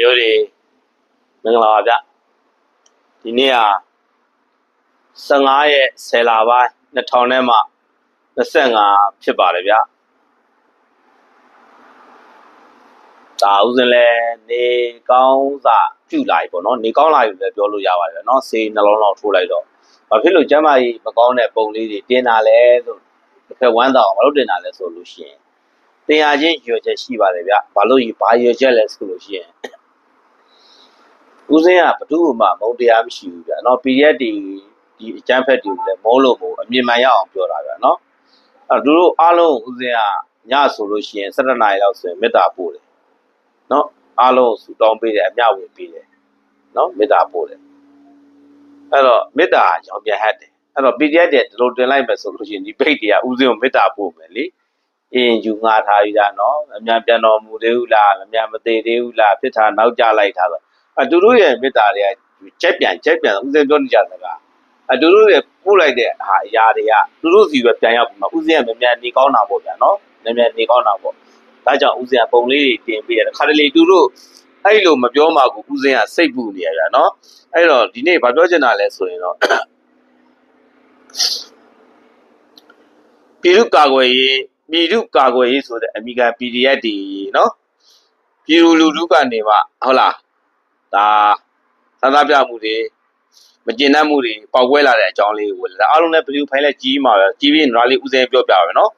မျိုးတွေမင်္ဂလာပါဗျဒီနေ့ဟာ15ရက်10လပိုင်း2000နဲ့မှ25ဖြစ်ပါတယ်ဗျဒါဥစဉ်လဲနေကောင်းစာပြုလာပြီပေါ့နော်နေကောင်းလာပြီလည်းပြောလို့ရပါတယ်ဗျနော်စေးနှလုံးလောက်ထိုးလိုက်တော့ဘာဖြစ်လို့ကျမ်းမာရေးမကောင်းတဲ့ပုံလေးတွေတင်တာလဲဆိုတစ်ခါဝမ်းသာအောင်မလုပ်တင်တာလဲဆိုလို့ရှိရင်တင်ရချင်းရွယ်ချက်ရှိပါတယ်ဗျဘာလို့ဘာရွယ်ချက်လဲဆိုလို့ရှိရင် ဦးစင်းကဘသူ့မှမုံတရားမရှိဘူးဗျာနော် PDF တီဒီအကျန်းဖက်တီကိုလည်းမောလို့မို့အမြင်မှန်ရအောင်ပြောတာဗျာနော်အဲ့သူတို့အားလုံးဦးစင်းကညဆိုလို့ရှိရင်7နာရီလောက်ဆိုရင်မေတ္တာပို့တယ်နော်အားလုံးဆူတောင်းပေးတယ်အမြဝင်ပေးတယ်နော်မေတ္တာပို့တယ်အဲ့တော့မေတ္တာရောင်ပြန်ဟတ်တယ်အဲ့တော့ PDF တဲ့ဒီလိုတင်လိုက်မယ်ဆိုလို့ရှိရင်ဒီပိတ်တရားဦးစင်းကိုမေတ္တာပို့မယ်လေအင်းယူငါထားယူတာနော်အမြန်ပြန်တော်မူသေးဘူးလားအမြန်မသေးသေးဘူးလားဖြစ်တာနောက်ကျလိုက်တာဆို အတူတူရဲ့မေတ္တာတွေကချက်ပြန်ချက်ပြန်ဥစဉ်ပြောနေကြစကားအတူတူရဲ့ပို့လိုက်တဲ့ဟာအရာတွေကသူတို့စီပဲပြန်ရောက်ပြီးမှဥစဉ်ကမြန်မြန်နေကောင်းတာပေါ့ဗျာနော်မြန်မြန်နေကောင်းတာပေါ့ဒါကြောင့်ဥစဉ်ကပုံလေးတွေတင်ပေးရတယ်ခါတလေသူတို့အဲ့လိုမပြောမှကိုဥစဉ်ကစိတ်ပူနေရဗျာနော်အဲ့တော့ဒီနေ့ဘာပြောချင်တာလဲဆိုရင်တော့ပြည်သူ့ကာကွယ်ရေးပြည်သူ့ကာကွယ်ရေးဆိုတဲ့အမိက PDF တွေနော်ပြည်သူလူထုကနေမှဟုတ်လား ဒါသံသာပြမှုတွေမကျင်တတ်မှုတွေပေါက်ကွဲလာတဲ့အကြောင်းလေးကိုဒါအားလုံးလည်းဗီဒီယိုဖိုင်လည်းကြီးမှာပဲကြီးပြီးနားလေးဦးစဲပြောပြပါမယ်နော်။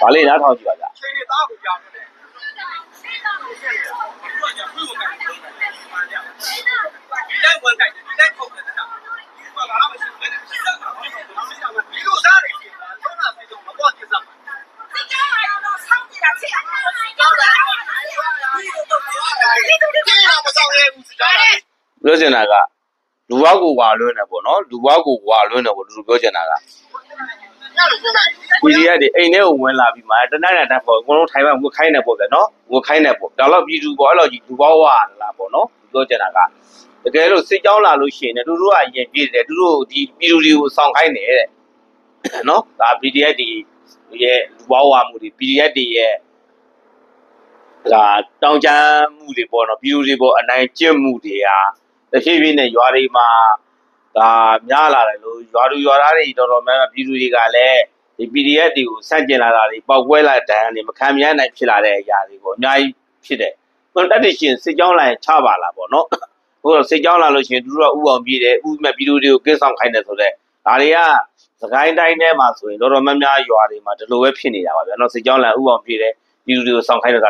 ဒါလေးနားထောင်ကြည့်ပါဗျချိန်တွေသားကိုကြောင်းနေတယ်။ဘုရားကဘုရားကဒီတိုင်းဝင်တိုင်းဒီတိုင်းခုတ်တယ်တာ။ဒီမှာလာမရှိဘူး။ဒီစားတာဒီလိုစားနေတယ်။ကျောင်းသားပြေတော့မပေါ်ကြစားဘူး။ဒီတော့ မဆောင်ရဘူးစကားလား။ပြောချင်တာကလူဘွားကိုဝါလွန်းတယ်ပေါ့နော်။လူဘွားကိုဝါလွန်းတယ်ပေါ့သူတို့ပြောချင်တာက။ညလိုပြောလိုက်ဒီဒီကဒီအိမ်ထဲကိုဝင်လာပြီးမှတနက်နဲ့တက်ပေါ့အကုန်လုံးထိုင်မှဝတ်ခိုင်းတယ်ပေါ့ဗျာနော်။ဝတ်ခိုင်းတယ်ပေါ့။ဒါတော့ပြည်သူပေါ့အဲ့လိုကြီးလူဘွားဝါလာပေါ့နော်။ပြောချင်တာကတကယ်လို့စစ်ကြောင်းလာလို့ရှိရင်လည်းသူတို့ကရင်ပြည့်တယ်သူတို့ဒီပြည်သူတွေကိုစောင့်ခိုင်းတယ်တဲ့နော်ဒါ PDF တွေရဲ့လူပေါင်းဝမှုတွေ PDF တွေရဲ့ ဒါတောင်ချမ်းမှုတွေပေါ့နော်ပြည်သူတွေပေါ့အနိုင်ကျင့်မှုတွေဟာတစ်ဖြည်းဖြည်းနဲ့ရွာတွေမှာဒါများလာတယ်လို့ရွာသူရွာသားတွေတော်တော်များများပြည်သူတွေကလည်းဒီ PDF တွေကိုစန့်ကျင်လာတာတွေပောက်ကွဲလာတဲ့ဒဏ်ကနေမခံမရနိုင်ဖြစ်လာတဲ့အရာတွေပေါ့အများကြီးဖြစ်တယ်။ဘယ်တက်တရှင်စစ်ကြောင်းလာရင်ချပါလာပေါ့နော်။ဟိုစစ်ကြောင်းလာလို့ရှိရင်သူတို့ကဥအောင်ပြေးတယ်ဥမဲ့ပြည်သူတွေကိုကိစ္စဆောင်ခိုင်းတယ်ဆိုတော့ဒါတွေကစကိုင်းတိုင်းထဲမှာဆိုရင်တော်တော်များများရွာတွေမှာဒီလိုပဲဖြစ်နေတာပါဗျာနော်စစ်ကြောင်းလန်ဥအောင်ပြေးတယ်ပြည်သူတွေကိုစောင့်ခိုင်းတော့